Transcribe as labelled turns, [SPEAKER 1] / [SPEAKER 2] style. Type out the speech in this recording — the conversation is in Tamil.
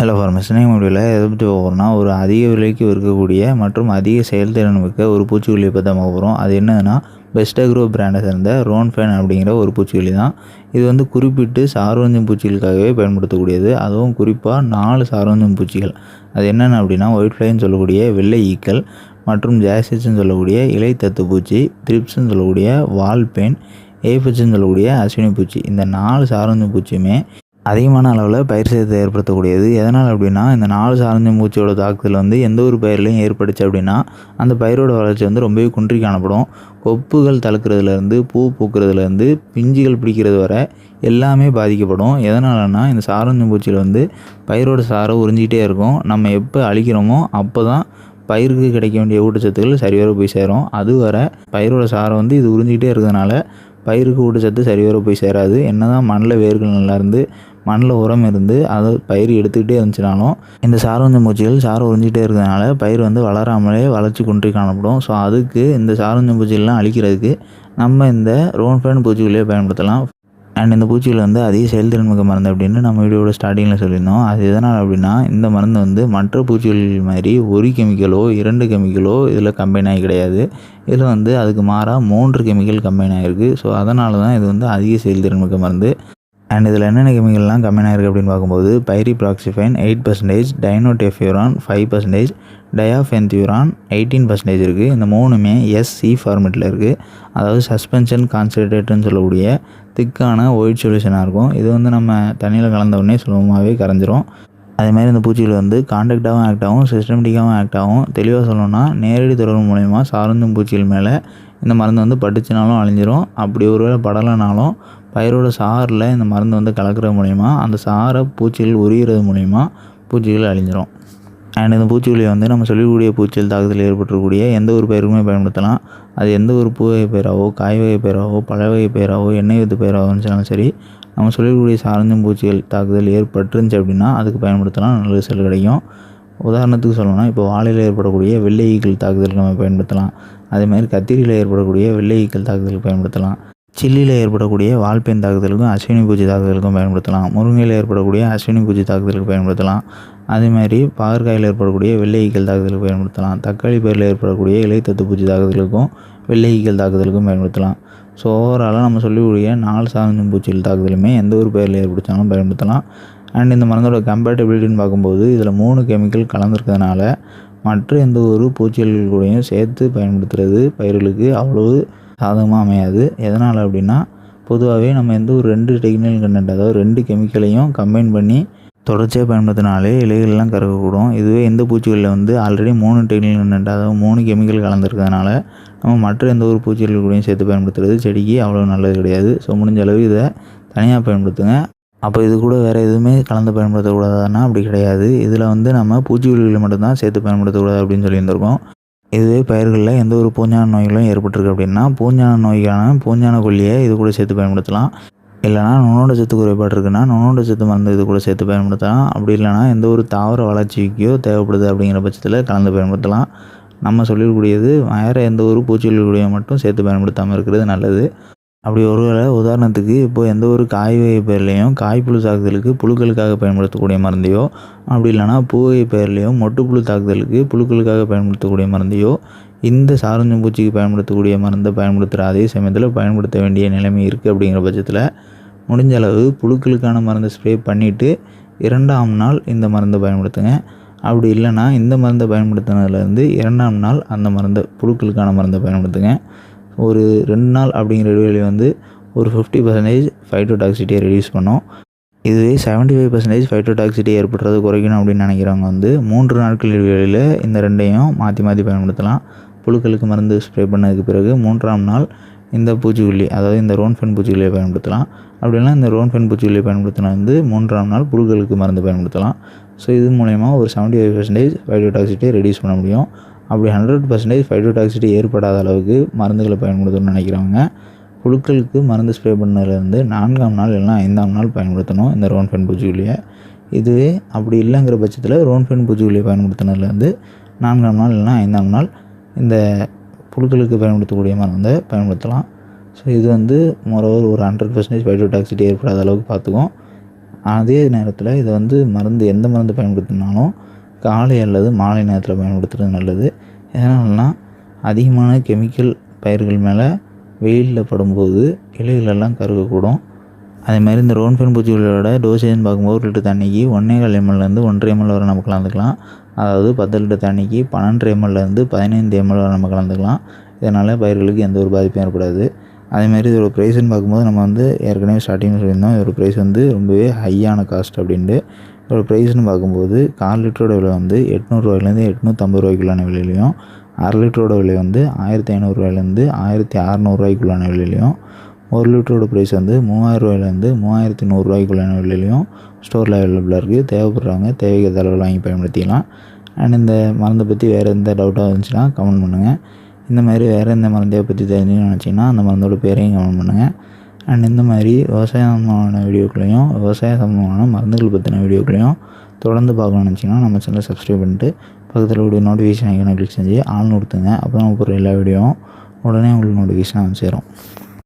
[SPEAKER 1] ஹலோ ஃபார்மஸ் நீங்கள் முடியல எதை பற்றி போகிறோம்னா ஒரு அதிக விலைக்கு இருக்கக்கூடிய மற்றும் அதிக செயல்திறன் மிக்க ஒரு பூச்சிக்கொல்லியை பற்றி பார்க்க போகிறோம் அது என்னதுன்னா பெஸ்ட் அக்ரோ பிராண்டை சேர்ந்த ரோன் ஃபேன் அப்படிங்கிற ஒரு பூச்சிக்கொல்லி தான். இது வந்து குறிப்பிட்டு சாரோஞ்சம் பூச்சிகளுக்காகவே பயன்படுத்தக்கூடியது. அதுவும் குறிப்பாக நாலு சாரோஞ்சம் பூச்சிகள். அது என்னென்ன அப்படின்னா ஒயிட் ஃப்ளைன்னு சொல்லக்கூடிய வெள்ளை ஈக்கள் மற்றும் ஜாசிஸ்ன்னு சொல்லக்கூடிய இலை தத்து பூச்சி த்ரிப்ஸ்ன்னு சொல்லக்கூடிய வால் பெயின் ஏஃபிச்சுன்னு சொல்லக்கூடிய அஸ்வினி பூச்சி. இந்த நாலு சாரோஞ்சம் பூச்சியுமே அதிகமான அளவில் பயிர் சேதத்தை ஏற்படுத்தக்கூடியது. எதனால் அப்படின்னா இந்த நாலு சாரஞ்ச பூச்சியோட தாக்குதல் வந்து எந்த ஒரு பயிர்லையும் ஏற்பட்டுச்சு அப்படின்னா அந்த பயிரோட வளர்ச்சி வந்து ரொம்பவே குன்றி காணப்படும். கொப்புகள் தளர்க்கிறதுலேருந்து பூ பூக்கிறதுலேருந்து பிஞ்சுகள் பிடிக்கிறது வரை எல்லாமே பாதிக்கப்படும். எதனாலன்னா இந்த சாரஞ்சு பூச்சியில் வந்து பயிரோட சாரை உறிஞ்சிக்கிட்டே இருக்கும். நம்ம எப்போ அழிக்கிறோமோ அப்போ தான் பயிருக்கு கிடைக்க வேண்டிய ஊட்டச்சத்துக்கள் சரிவர போய் சேரும். அது வர பயிரோட சாரை வந்து இது உறிஞ்சிக்கிட்டே இருக்கிறதுனால பயிருக்கு ஊட்டச்சத்து சரிவர போய் சேராது. என்ன தான் மண்ணில் வேர்கள் நல்லா இருந்து மண்ணில் உரம் இருந்து அதை பயிர் எடுத்துக்கிட்டே இருந்துச்சுனாலும் இந்த சாரவஞ்ச பூச்சிகள் சாரம் உறிஞ்சிட்டே இருக்கிறதுனால பயிர் வந்து வளராமலே வளர்ச்சி குன்றி காணப்படும். ஸோ அதுக்கு இந்த சாரவஞ்ச பூச்சிகள்லாம் அழிக்கிறதுக்கு நம்ம இந்த ரோன்ஃபேன் பூச்சிகளையே பயன்படுத்தலாம். அண்ட் இந்த பூச்சிகள் வந்து அதிக செயல்திறன் மிக்க மருந்து அப்படின்னு நம்ம வீடியோட ஸ்டார்டிங்கில் சொல்லியிருந்தோம். அது எதனால் அப்படின்னா இந்த மருந்து வந்து மற்ற பூச்சிகள் மாதிரி ஒரு கெமிக்கலோ இரண்டு கெமிக்கலோ இதில் கம்பைன் ஆகி கிடையாது. இதில் வந்து அதுக்கு மாறாக மூன்று கெமிக்கல் கம்பைன் ஆகிருக்கு ஸோ அதனால தான் இது வந்து அதிக செயல்திறன் மிக்க மருந்து. அண்ட் இதில் என்னென்ன கெமிக்கல்லாம் கம்மியாக இருக்குது அப்படின்னு பார்க்கும்போது pyriproxyfen eight percentage dinotefuran five percentage diafenthiuron eighteen percentage இருக்குது இந்த மூணுமே எஸ்சி ஃபார்மெட்டில் இருக்குது அதாவது சஸ்பென்ஷன் கான்சன்ட்ரேட்டுன்னு சொல்லக்கூடிய திக்கான ஒயிட் சொல்யூஷனாக இருக்கும். இது வந்து நம்ம தண்ணியில் கலந்த உடனே சுலபமாகவே கரைஞ்சிரும். அதேமாதிரி இந்த பூச்சிகள் வந்து காண்டக்டாகவும் ஆக்ட் ஆகும் சிஸ்டமேட்டிக்காகவும் ஆக்ட் ஆகும் தெளிவாக சொல்லணும்னா நேரடி தொடர்பு மூலயமா சார்ந்தும் பூச்சிகள் மேலே இந்த மருந்து வந்து பட்டுச்சுனாலும் அழிஞ்சிரும். அப்படி ஒருவேளை படலைனாலும் பயிரோட சாறில் இந்த மருந்து வந்து கலக்கிறது மூலிமா அந்த சாரை பூச்சிகள் உரிகிறது மூலிமா பூச்சிகள் அழிஞ்சிரும். அண்ட் இந்த பூச்சிகளை வந்து நம்ம சொல்லக்கூடிய பூச்சிகள் தாக்குதல் ஏற்பட்டுக்கூடிய எந்த ஒரு பயிருக்குமே பயன்படுத்தலாம். அது எந்த ஒரு பூ வகை பயிராவோ காய் வகை பயிராவோ பழ வகை பெயராகவோ எண்ணெய் வித்து பயிராவோ இருந்தாலும் சரி நம்ம சொல்லக்கூடிய சார்ந்தும் பூச்சிகள் தாக்குதல் ஏற்பட்டுருந்துச்சு அப்படின்னா அதுக்கு பயன்படுத்தலாம் நல்ல ரிசல்ட் கிடைக்கும். உதாரணத்துக்கு சொல்லணும்னா இப்போ வாழையில் ஏற்படக்கூடிய வெள்ளை ஈக்கள் தாக்குதலுக்கு நம்ம பயன்படுத்தலாம். அதேமாதிரி கத்திரியில் ஏற்படக்கூடிய வெள்ளை ஈக்கள் தாக்குதலுக்கு பயன்படுத்தலாம். சில்லியில் ஏற்படக்கூடிய வால்பேன் தாக்குதலுக்கும் அஸ்வினி பூச்சி தாக்குதலுக்கும் பயன்படுத்தலாம். முருங்கையில் ஏற்படக்கூடிய அஸ்வினி பூச்சி தாக்குதலுக்கு பயன்படுத்தலாம். அதேமாதிரி பாகற்காயில் ஏற்படக்கூடிய வெள்ளை ஈக்கல் தாக்குதலுக்கு பயன்படுத்தலாம். தக்காளி பயிரில் ஏற்படக்கூடிய இலைத்தத்து பூச்சி தாக்குதலுக்கும் வெள்ளை ஈக்கள் தாக்குதலுக்கும் பயன்படுத்தலாம். ஸோ ஓவராலாக நம்ம சொல்லக்கூடிய நாலு சாதனம் பூச்சிகள் தாக்குதலுமே எந்த ஒரு பயிரில் ஏற்படுத்தாலும் பயன்படுத்தலாம். அண்ட் இந்த மருந்தோட கம்பேட்டபிலிட்டின்னு பார்க்கும்போது இதில் மூணு கெமிக்கல் கலந்துருக்கிறதுனால மற்ற எந்த ஒரு பூச்சிகள் கூடயும் சேர்த்து பயன்படுத்துகிறது பயிர்களுக்கு அவ்வளவு சாதகமாக அமையாது. எதனால் அப்படின்னா பொதுவாகவே நம்ம எந்த ஒரு ரெண்டு டெக்னிக்கல் கண்டென்ட் அதாவது ரெண்டு கெமிக்கலையும் கம்பைன் பண்ணி தொடர்ச்சியாக பயன்படுத்தினாலே இலைகள்லாம் கறக்கக்கூடும் இதுவே எந்த பூச்சிகளில் வந்து ஆல்ரெடி மூணு டெக்னிக்கல் கண்டென்ட் அதாவது மூணு கெமிக்கல் கலந்துருக்கிறதுனால நம்ம மற்ற எந்த ஒரு பூச்சிகள் கூடயும் சேர்த்து பயன்படுத்துறது செடிக்கு அவ்வளோ நல்லது கிடையாது. ஸோ முடிஞ்ச அளவு இதை தனியாக பயன்படுத்துங்க. அப்போ இது கூட வேறு எதுவுமே கலந்து பயன்படுத்தக்கூடாதுன்னா அப்படி கிடையாது. இதில் வந்து நம்ம பூச்சிக்கொல்லிகளை மட்டும்தான் சேர்த்து பயன்படுத்தக்கூடாது அப்படின்னு சொல்லியிருந்திருக்கோம். இதுவே பயிர்களில் எந்த ஒரு பூஞ்சான நோய்களும் ஏற்பட்டிருக்கு அப்படின்னா பூஞ்சான நோய்க்கான பூஞ்சான கொல்லியை இது கூட சேர்த்து பயன்படுத்தலாம். இல்லைனா நுண்ணோட சத்து குறைபாடு இருக்குன்னா நுண்ணோட சத்து மருந்து இது கூட சேர்த்து பயன்படுத்தலாம். அப்படி இல்லைனா எந்த ஒரு தாவர வளர்ச்சிக்கோ தேவைப்படுது அப்படிங்கிற பட்சத்தில் கலந்து பயன்படுத்தலாம். நம்ம சொல்லிடக்கூடியது வேறு எந்த ஒரு பூச்சிகளுடைய மட்டும் சேர்த்து பயன்படுத்தாமல் இருக்கிறது நல்லது. அப்படி ஒருவேளை உதாரணத்துக்கு இப்போ எந்த ஒரு காய் வகை பயிர்லேயும் காய்ப்புழு தாக்குதலுக்கு புழுக்களுக்காக பயன்படுத்தக்கூடிய மருந்தையோ அப்படி இல்லைனா பூவகை பயிர்லேயும் மொட்டுப்புழு தாக்குதலுக்கு புழுக்களுக்காக பயன்படுத்தக்கூடிய மருந்தையோ இந்த சாரஞ்சம் பூச்சிக்கு பயன்படுத்தக்கூடிய மருந்தை பயன்படுத்துகிற அதே சமயத்தில் பயன்படுத்த வேண்டிய நிலைமை இருக்குது அப்படிங்கிற பட்சத்தில் முடிஞ்ச அளவு புழுக்களுக்கான மருந்தை ஸ்ப்ரே பண்ணிவிட்டு இரண்டாம் நாள் இந்த மருந்தை பயன்படுத்துங்க. அப்படி இல்லைனா இந்த மருந்தை பயன்படுத்தினதுலேருந்து இரண்டாம் நாள் அந்த மருந்தை புழுக்களுக்கான மருந்தை பயன்படுத்துங்க. ஒரு ரெண்டு நாள் அப்படிங்கிற இடைவெளி வந்து ஒரு ஃபிஃப்டி பர்சன்டேஜ் ஃபைட்டோடாக்சிட்டியை ரெடியூஸ் பண்ணோம். இதுவே செவன்ட்டி ஃபைவ் பர்சன்டேஜ் ஃபைட்டோடாக்சிட்டி ஏற்படுறது குறைக்கணும் அப்படின்னு நினைக்கிறவங்க வந்து மூன்று நாட்கள் இடைவெளியில் இந்த ரெண்டையும் மாற்றி மாற்றி பயன்படுத்தலாம். புழுக்களுக்கு மருந்து ஸ்ப்ரே பண்ணதுக்கு பிறகு மூன்றாம் நாள் இந்த பூச்சிக்கொல்லி அதாவது இந்த ரோன்ஃபென் பூச்சிக்கொல்லியை பயன்படுத்தலாம். அப்படின்னா இந்த ரோன்ஃபென் பூச்சிக்கொல்லியை பயன்படுத்தினா வந்து மூன்றாம் நாள் புழுக்களுக்கு மருந்து பயன்படுத்தலாம். ஸோ இது மூலயமா ஒரு செவன்ட்டி ஃபைவ் பர்சன்டேஜ் ஃபைட்டோடாக்சிட்டியை ரெடியூஸ் பண்ண முடியும். அப்படி ஹண்ட்ரட் பர்சன்டேஜ் ஃபைட்டோடாக்சிட்டி ஏற்படாத அளவுக்கு மருந்துகளை பயன்படுத்தணும்னு நினைக்கிறவங்க புழுக்களுக்கு மருந்து ஸ்ப்ரே பண்ணதுலேருந்து நான்காம் நாள் இல்லைனா ஐந்தாம் நாள் பயன்படுத்தணும் இந்த ரோன்ஃபென் பூச்சிக்கொல்லியை இதுவே அப்படி இல்லைங்கிற பட்சத்தில் ரோன்ஃபென் பூச்சிக்கொல்லியை பயன்படுத்தினதுலேருந்து நான்காம் நாள் இல்லைனா ஐந்தாம் நாள் இந்த புழுக்களுக்கு பயன்படுத்தக்கூடிய மருந்தை பயன்படுத்தலாம். ஸோ இது வந்து மொரோவர் ஒரு ஹண்ட்ரட் பர்சன்டேஜ் ஃபைட்டோடாக்சிட்டி ஏற்படாத அளவுக்கு பார்த்துக்கும் அதே நேரத்தில் இதை வந்து மருந்து எந்த மருந்து பயன்படுத்தினாலும் காலை அல்லது மாலை நேரத்தில் பயன்படுத்துகிறது நல்லது. எதனாலனா அதிகமான கெமிக்கல் பயிர்கள் மேலே வெயிலில் படும்போது இலைகளெல்லாம் கருகக்கூடும். அதே மாதிரி இந்த ரோன்ஃபென் பூச்சிகளோட டோசேஜ்னு பார்க்கும்போது ஒரு லிட்டர் தண்ணிக்கு ஒன்றே கால் எம்எல்லேருந்து ஒன்றரை எம்எல் வரை நம்ம கலந்துக்கலாம். அதாவது பத்து லிட்டர் தண்ணிக்கு பன்னெண்டு எம்எல்லேருந்து பதினைந்து எம்எல் வரை நம்ம கலந்துக்கலாம். இதனால் பயிர்களுக்கு எந்த ஒரு பாதிப்பும் ஏற்படாது. அதேமாதிரி இதோட ப்ரைஸ்ன்னு பார்க்கும்போது நம்ம வந்து ஏற்கனவே ஸ்டார்டிங் சொல்லியிருந்தோம். இதோட ப்ரைஸ் வந்து ரொம்பவே ஹையான காஸ்ட் அப்படின்ட்டு இதோட ப்ரைஸ்னு பார்க்கும்போது கால் லிட்டரோட விலை வந்து எட்நூறுரூவாயிலேருந்து எட்நூற்றம்பது ரூபாய்க்குள்ளான விலையிலையும் அரை லிட்டரோட விலை வந்து ஆயிரத்தி ஐநூறுரூவாயிலேருந்து ஆயிரத்தி அறநூறுவாய்க்குள்ளான விலையிலையும் ஒரு லிட்டரோட ப்ரைஸ் வந்து மூவாயிரரூவாயிலேருந்து மூவாயிரத்தி நூறுரூவாய்க்குள்ளான விலையிலையும் ஸ்டோரில் அவைலபிளாக இருக்குது தேவைப்படுறவங்க தேவைக்கு அளவில் வாங்கி பயன்படுத்திக்கலாம். அண்ட் இந்த மருந்தை பற்றி வேறு எந்த டவுட்டாக இருந்துச்சுன்னா கமெண்ட் பண்ணுங்கள் இந்த மாதிரி வேறு எந்த மருந்தையை பற்றி தெரிஞ்சுன்னு நினச்சிங்கன்னா அந்த மருந்தோட பேரையும் கமெண்ட் பண்ணுங்கள் அண்ட் இந்த மாதிரி விவசாயம் சம்பந்தமான வீடியோக்களையும் விவசாய சம்பந்தமான மருந்துகள் பற்றின வீடியோக்களையும் தொடர்ந்து பார்க்கணும்னு நினச்சிங்கன்னா நம்ம சேனலை சப்ஸ்கிரைப் பண்ணிட்டு பக்கத்தில் உடைய நோட்டிஃபிகேஷன் ஐக்கனை கிளிக் செஞ்சு ஆள் கொடுத்துங்க அப்போ தான் போகிற எல்லா வீடியோவும் உடனே உங்களுக்கு நோட்டிஃபிகேஷன் வந்து சேரும்.